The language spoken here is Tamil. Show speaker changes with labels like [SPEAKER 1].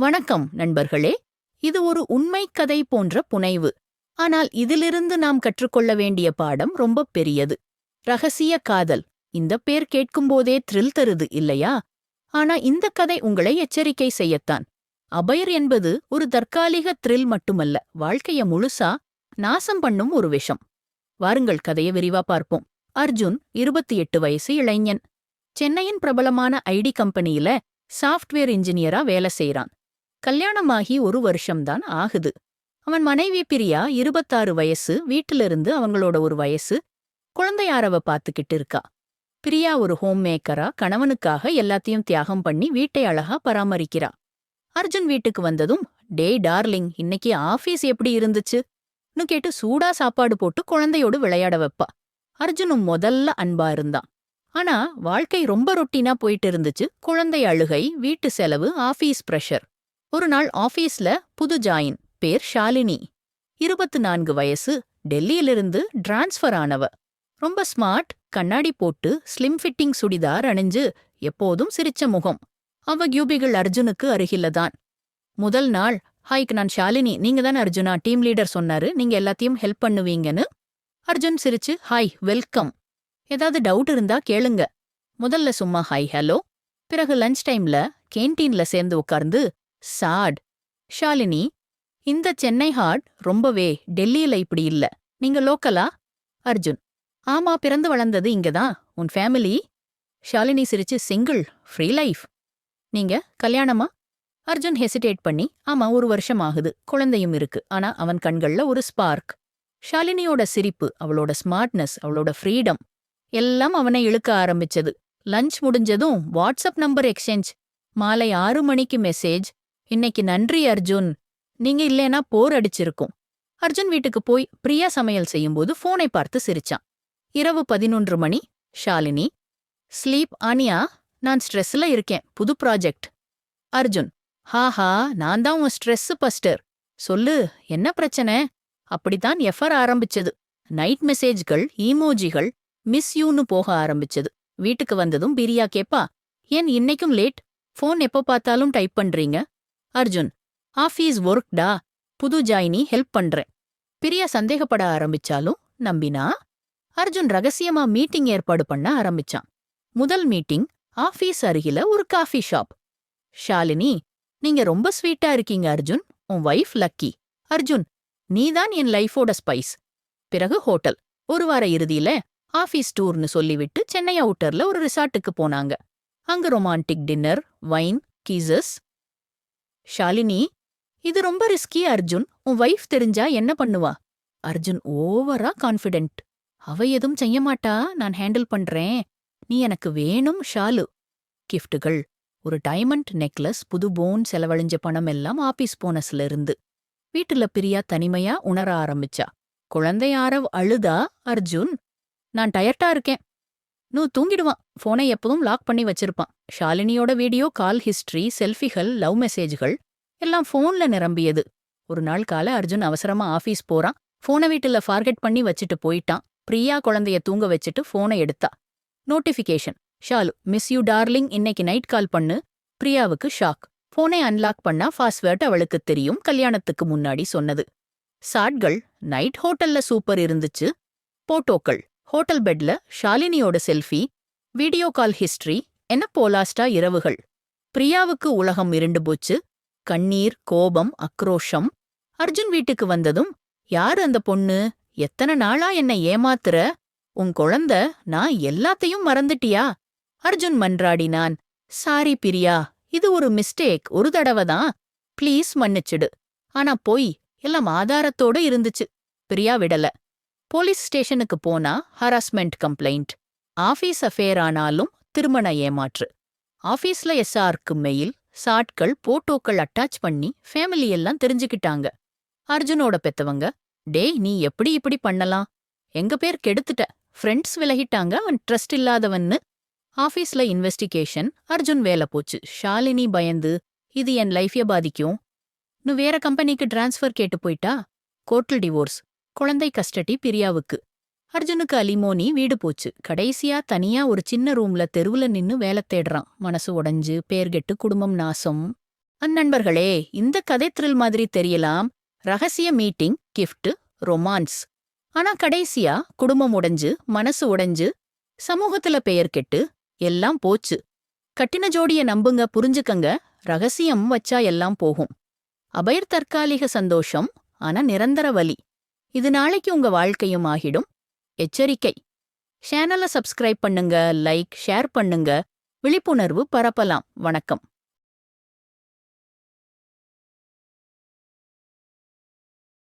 [SPEAKER 1] வணக்கம் நண்பர்களே. இது ஒரு உண்மை கதை போன்ற புனைவு. ஆனால் இதிலிருந்து நாம் கற்றுக்கொள்ள வேண்டிய பாடம் ரொம்ப பெரியது. ரகசிய காதல். இந்த பேர் கேட்கும்போதே த்ரில் தருது இல்லையா? ஆனா இந்த கதை உங்களை எச்சரிக்கை செய்யத்தான். அபயர் என்பது ஒரு தற்காலிக த்ரில் மட்டுமல்ல வாழ்க்கைய முழுசா நாசம் பண்ணும் ஒரு விஷம். வாருங்கள் கதையை விரிவா பார்ப்போம். அர்ஜுன் இருபத்தி எட்டு வயசு இளைஞன். சென்னையின் பிரபலமான ஐடி கம்பெனியில சாஃப்ட்வேர் இன்ஜினியரா வேலை செய்றான். கல்யாணமாகி ஒரு வருஷம்தான் ஆகுது. அவன் மனைவி பிரியா இருபத்தாறு வயசு வீட்டிலிருந்து அவங்களோட ஒரு வயசு. குழந்தையாரவ பாத்துக்கிட்டு இருக்கா. பிரியா ஒரு ஹோம் மேக்கரா கணவனுக்காக எல்லாத்தையும் தியாகம் பண்ணி வீட்டை அழகா பராமரிக்கிறா. அர்ஜுன் வீட்டுக்கு வந்ததும் டேய் டார்லிங் இன்னைக்கு ஆபீஸ் எப்படி இருந்துச்சுன்னு கேட்டு சூடா சாப்பாடு போட்டு குழந்தையோடு விளையாட வைப்பா. அர்ஜுனும் முதல்ல அன்பா இருந்தான். ஆனா வாழ்க்கை ரொம்ப ரொட்டீனா போயிட்டு இருந்துச்சு. குழந்தை அழுகை வீட்டு செலவு ஆபீஸ் பிரஷர் ஒரு நாள் ஆபீஸ்ல புது ஜாயின் பேர் ஷாலினி. இருபத்து நான்கு வயசு டெல்லியிலிருந்து டிரான்ஸ்ஃபர் ஆனவ. ரொம்ப ஸ்மார்ட் கண்ணாடி போட்டு ஸ்லிம் ஃபிட்டிங் சுடிதார் அணிஞ்சு எப்போதும் சிரிச்ச முகம். அவ கியூபிகள் அர்ஜுனுக்கு அருகிலதான் முதல் நாள் ஹாய்க்கு நான் ஷாலினி. நீங்க தான் அர்ஜுனா? டீம் லீடர் சொன்னாரு. நீங்க எல்லாத்தையும் ஹெல்ப் பண்ணுவீங்கன்னு. அர்ஜுன் சிரிச்சு ஹாய் வெல்கம். ஏதாவது டவுட் இருந்தா கேளுங்க. முதல்ல சும்மா ஹாய் ஹலோ. பிறகு லஞ்ச் டைம்ல கேன்டீன்ல சேர்ந்து உட்கார்ந்து சாட். ஷாலினி இந்த சென்னை ஹார்ட் ரொம்பவே டெல்லியில இப்படி இல்ல. நீங்க லோக்கலா? அர்ஜுன் ஆமா பிறந்து வளர்ந்தது இங்கதான். உன் ஃபேமிலி? ஷாலினி சிரிச்சு சிங்கிள் ஃப்ரீ லைஃப். நீங்க கல்யாணமா? அர்ஜுன் ஹெசிடேட் பண்ணி ஆமா ஒரு வருஷம் ஆகுது. குழந்தையும் இருக்கு. ஆனா அவன் கண்கள்ல ஒரு ஸ்பார்க். ஷாலினியோட சிரிப்பு அவளோட ஸ்மார்ட்னஸ் அவளோட ஃப்ரீடம் எல்லாம் அவனை இழுக்க ஆரம்பிச்சது. லஞ்ச் முடிஞ்சதும் வாட்ஸ்அப் நம்பர் எக்ஸ்சேஞ்ச் மாலை ஆறு மணிக்கு மெசேஜ் இன்னைக்கு நன்றி அர்ஜுன். நீங்க இல்லேனா போர் அடிச்சிருக்கும். அர்ஜுன் வீட்டுக்கு போய் பிரியா சமையல் செய்யும்போது போனை பார்த்து சிரிச்சான். இரவு பதினொன்று மணி. ஷாலினி. ஸ்லீப் ஆனியா நான் ஸ்ட்ரெஸ்ல இருக்கேன். புது ப்ராஜெக்ட். அர்ஜுன். ஹாஹா நான் தான் உன் ஸ்ட்ரெஸ் பஸ்டர். சொல்லு என்ன பிரச்சனை? அப்படித்தான் எஃபர் ஆரம்பிச்சது. நைட் மெசேஜ்கள் ஈமோஜிகள் மிஸ் யூன்னு போக ஆரம்பிச்சது. வீட்டுக்கு வந்ததும் பிரியா கேப்பா ஏன் இன்னைக்கும் லேட்? ஃபோன் எப்போ பார்த்தாலும் டைப் பண்றீங்க? அர்ஜுன் ஆஃபீஸ் ஒர்க்டா? புது ஜாயினி ஹெல்ப் பண்றேன். பிரியா சந்தேகப்பட ஆரம்பிச்சாலும் நம்பினா? அர்ஜுன் ரகசியமா மீட்டிங் ஏற்பாடு பண்ண ஆரம்பிச்சான். முதல் மீட்டிங் ஆஃபீஸ் அருகில ஒரு காஃபி ஷாப். ஷாலினி நீங்க ரொம்ப ஸ்வீட்டா இருக்கீங்க அர்ஜுன். உன் வைஃப் லக்கி. அர்ஜுன் நீதான் என் லைஃபோட ஸ்பைஸ். பிறகு ஹோட்டல். ஒரு வார இறுதியில ஆஃபீஸ் டூர்னு சொல்லிவிட்டு சென்னை அவுட்டர்ல ஒரு ரிசார்ட்டுக்கு போனாங்க. அங்க ரொமான்டிக் டின்னர் வைன் கீசஸ் ஷாலினி இது ரொம்ப ரிஸ்கி அர்ஜுன். உன் வைஃப் தெரிஞ்சா என்ன பண்ணுவா? அர்ஜுன் ஓவரா கான்ஃபிடென்ட் அவ எதுவும் செய்ய மாட்டா. நான் ஹேண்டில் பண்றேன். நீ எனக்கு வேணும் ஷாலு. கிஃப்ட்டுகள் ஒரு டைமண்ட் நெக்லஸ் புது போன் செலவழிஞ்ச பணம் எல்லாம் ஆபீஸ் போனஸ்ல இருந்து. வீட்டுல பிரியா தனிமையா உணர ஆரம்பிச்சா. குழந்தை ஆரவ் அழுதா அர்ஜுன்? நான் டயர்டா இருக்கேன். நூ தூங்கிடுவான். போனை எப்பவும் லாக் பண்ணி வச்சிருப்பான். ஷாலினியோட வீடியோ கால் ஹிஸ்டரி செல்ஃபிகள் லவ் மெசேஜ்கள் எல்லாம் ஃபோன்ல நிரம்பியது. ஒரு நாள் கால அர்ஜுன் அவசரமா ஆபீஸ் போறான். போனை வீட்டுல ஃபார்கெட் பண்ணி வச்சுட்டு போயிட்டான். பிரியா குழந்தைய தூங்க வச்சுட்டு போனை எடுத்தா. Notification Shalu miss you darling இன்னைக்கு நைட் கால் பண்ணு. பிரியாவுக்கு ஷாக் போனை அன்லாக் பண்ணா பாஸ்வேர்ட் அவளுக்கு தெரியும். கல்யாணத்துக்கு முன்னாடி சொன்னது. சாட்கள் நைட் ஹோட்டல்ல சூப்பர் இருந்துச்சு. போட்டோக்கள். ஹோட்டல் பெட்ல ஷாலினியோட செல்ஃபி வீடியோ கால் ஹிஸ்டரி என்ன போலாஸ்டா இரவுகள். பிரியாவுக்கு உலகம் இருண்டு போச்சு. கண்ணீர் கோபம் அக்ரோஷம். அர்ஜுன் வீட்டுக்கு வந்ததும் யார் அந்த பொண்ணு? எத்தனை நாளா என்ன ஏமாத்துற? உன் குழந்த நான் எல்லாத்தையும் மறந்துட்டியா? அர்ஜுன் மன்றாடினான். சாரி பிரியா இது ஒரு மிஸ்டேக் ஒரு தடவை தான். ப்ளீஸ் மன்னிச்சிடு. ஆனா பொய் எல்லாம் ஆதாரத்தோட இருந்துச்சு. பிரியா விடல. போலீஸ் ஸ்டேஷனுக்கு போனா ஹராஸ்மெண்ட் கம்ப்ளைண்ட் ஆபீஸ் அஃபேர் ஆனாலும் திருமண ஏமாற்று. ஆபீஸ்ல எஸ்ஆர்க்கு மெயில் சாட்கள் போட்டோக்கள் அட்டாச் பண்ணி ஃபேமிலி எல்லாம் தெரிஞ்சுக்கிட்டாங்க. அர்ஜுனோட பெத்தவங்க டேய் நீ எப்படி இப்படி பண்ணலாம்? எங்க பேர் கெடுத்துட்ட. ஃப்ரெண்ட்ஸ் விலகிட்டாங்க அவன் ட்ரஸ்ட் இல்லாதவன்னு. ஆபீஸ்ல இன்வெஸ்டிகேஷன் அர்ஜுன் வேலை போச்சு. ஷாலினி பயந்து இது என் லைஃபைய பாதிக்கும். நு வேற கம்பெனிக்கு டிரான்ஸ்ஃபர் கேட்டு போயிட்டா? கோர்ட்டல் டிவோர்ஸ். குழந்தை கஸ்டடி பிரியாவுக்கு. அர்ஜுனுக்கு அலிமோனி வீடு போச்சு. கடைசியா தனியா ஒரு சின்ன ரூம்ல தெருவுல நின்னு வேலை தேடுறான். மனசு உடைஞ்சு பேர்கெட்டு குடும்பம் நாசம். அந்நண்பர்களே இந்த கதை த்ரில் மாதிரி தெரியலாம். ரகசிய மீட்டிங் கிஃப்ட் ரொமான்ஸ் ஆனா கடைசியா குடும்பம் உடைஞ்சு மனசு உடைஞ்சு சமூகத்துல பெயர் கெட்டு எல்லாம் போச்சு. கட்டின ஜோடிய நம்புங்க புரிஞ்சுக்கங்க. ரகசியம் வச்சா எல்லாம் போகும். அபயர் தற்காலிக சந்தோஷம் ஆனா நிரந்தர வலி. இது நாளைக்கு உங்க வாழ்க்கையும் ஆகிடும். எச்சரிக்கை. சேனலை சப்ஸ்கிரைப் பண்ணுங்க லைக் ஷேர் பண்ணுங்க. விழிப்புணர்வு பரப்பலாம். வணக்கம்.